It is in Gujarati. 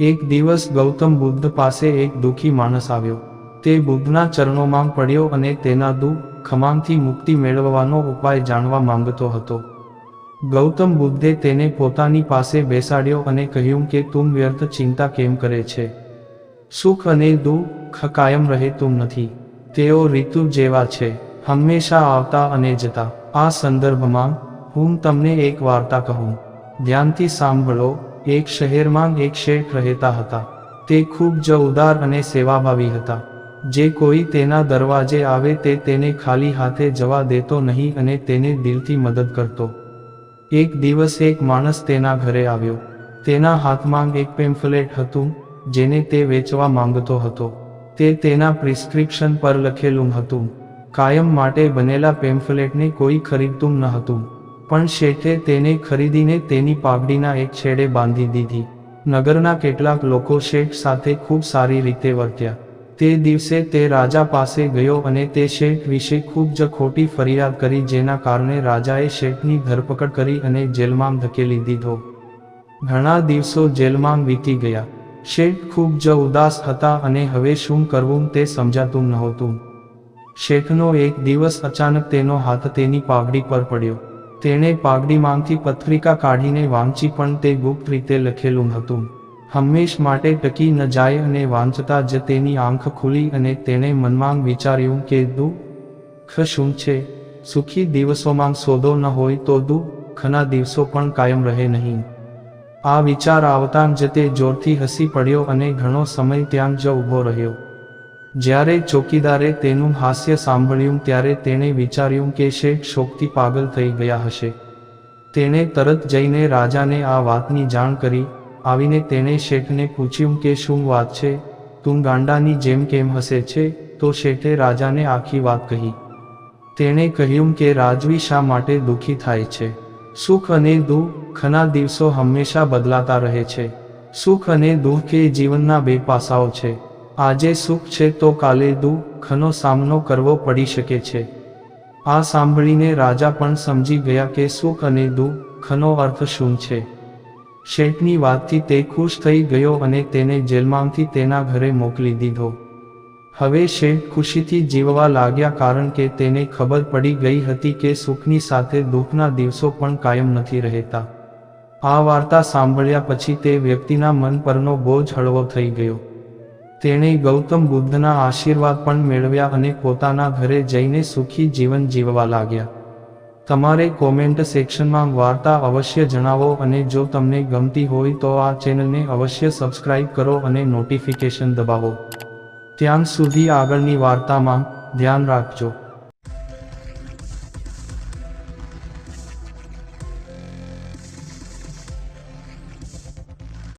એક દિવસ ગૌતમ બુદ્ધ પાસે એક દુઃખી માણસ આવ્યો. તે બુદ્ધના ચરણોમાં પડ્યો અને તેના દુઃખ ખમાંગથી મુક્તિ મેળવવાનો ઉપાય જાણવા માંગતો હતો. ગૌતમ બુદ્ધે તેને પોતાની પાસે બેસાડ્યો અને કહ્યું કે, તું વ્યર્થ ચિંતા કેમ કરે છે? સુખ અને દુઃખ કાયમ રહેતું નથી. તેઓ ઋતુ જેવા છે. હંમેશા આવતા અને જતા. આ સંદર્ભમાં હું તમને એક વાર્તા કહું. ધ્યાનથી સાંભળો. એક શહેરમાં એક શેઠ રહેતા હતા. તે ખૂબ જ ઉદાર અને સેવાભાવી હતા. જે કોઈ તેના દરવાજે આવે તે તેને ખાલી હાથે જવા દેતો નહીં અને તેને દિલથી મદદ કરતો. એક દિવસ એક માણસ તેના ઘરે આવ્યો. તેના હાથમાં એક પેમ્ફલેટ હતું, જેને તે વેચવા માંગતો હતો. તે તેના પ્રિસ્ક્રિપ્શન પર લખેલું હતું, કાયમ માટે બનેલા પેમ્ફલેટને કોઈ ખરીદતું ન હતું. પણ શેઠે તેને ખરીદીને તેની પાઘડીના એક છેડે બાંધી દીધી. નગરના કેટલાક લોકો શેઠ સાથે ખૂબ સારી રીતે વર્ત્યા. તે દિવસે તે રાજા પાસે ગયો અને તે શેઠ વિશે ખૂબ જ ખોટી ફરિયાદ કરી જેના કારણે રાજાએ શેઠની ધરપકડ કરી અને જેલમાં ધકેલી દીધો. ઘણા દિવસો જેલમાં વીતી ગયા. શેઠ ખૂબ જ ઉદાસ હતા અને હવે શું કરવું તે સમજાતું નહોતું. શેઠનો એક દિવસ અચાનક તેનો હાથ તેની પાઘડી પર પડ્યો. તેણે પાઘડીમાંથી પત્રિકા કાઢીને વાંચી પણ તે ગુપ્ત રીતે લખેલું હતું. હંમેશ માટે ટકી ન જાય અને વાંચતા જ તેની આંખ ખુલી અને તેણે મનમાં વિચાર્યું કે દુઃખ શું છે? સુખી દિવસોમાં સોદો ન હોય તો દુઃખના દિવસો પણ કાયમ રહે નહીં. આ વિચાર આવતાં જ તે જોરથી હસી પડ્યો અને ઘણો સમય ત્યાં જ ઊભો રહ્યો. જ્યારે ચોકીદારે તેનું હાસ્ય સાંભળ્યું ત્યારે તેણે વિચાર્યું કે શેઠ શોકથી પાગલ થઈ ગયા હશે. તેણે તરત જઈને રાજાને આ વાતની જાણ કરી, આવીને તેણે શેઠને પૂછ્યું કે શું વાત છે? તું ગાંડાની જેમ કેમ હસે છે? તો શેઠે રાજાને આખી વાત કહી. તેણે કહ્યું કે રાજવી શા માટે દુઃખી થાય છે? સુખ અને દુઃખના દિવસો હંમેશા બદલાતા રહે છે. સુખ અને દુઃખ એ જીવનના બે પાસાઓ છે. આજે સુખ છે તો કાલે દુઃખનો સામનો કરવો પડી શકે છે. આ સાંભળીને રાજા પણ સમજી ગયા કે સુખ અને દુઃખનો અર્થ શું છે. શેઠની વાતથી તે ખુશ થઈ ગયો અને તેને જેલમાંથી તેના ઘરે મોકલી દીધો. હવે શેઠ ખુશીથી જીવવા લાગ્યા કારણ કે તેને ખબર પડી ગઈ હતી કે સુખની સાથે દુઃખના દિવસો પણ કાયમ નથી રહેતા. આ વાર્તા સાંભળ્યા પછી તે વ્યક્તિના મન પરનો બોજ હળવો થઈ ગયો. તેણે ગૌતમ બુદ્ધના આશીર્વાદ પણ મેળવ્યા અને પોતાના ઘરે જઈને સુખી જીવન જીવવા લાગ્યા. તમારે કોમેન્ટ સેક્શનમાં વાર્તા અવશ્ય જણાવો અને જો તમને ગમતી હોય તો આ ચેનલને અવશ્ય સબસ્ક્રાઇબ કરો અને નોટિફિકેશન દબાવો. ત્યાં સુધી આગળની વાર્તામાં ધ્યાન રાખજો.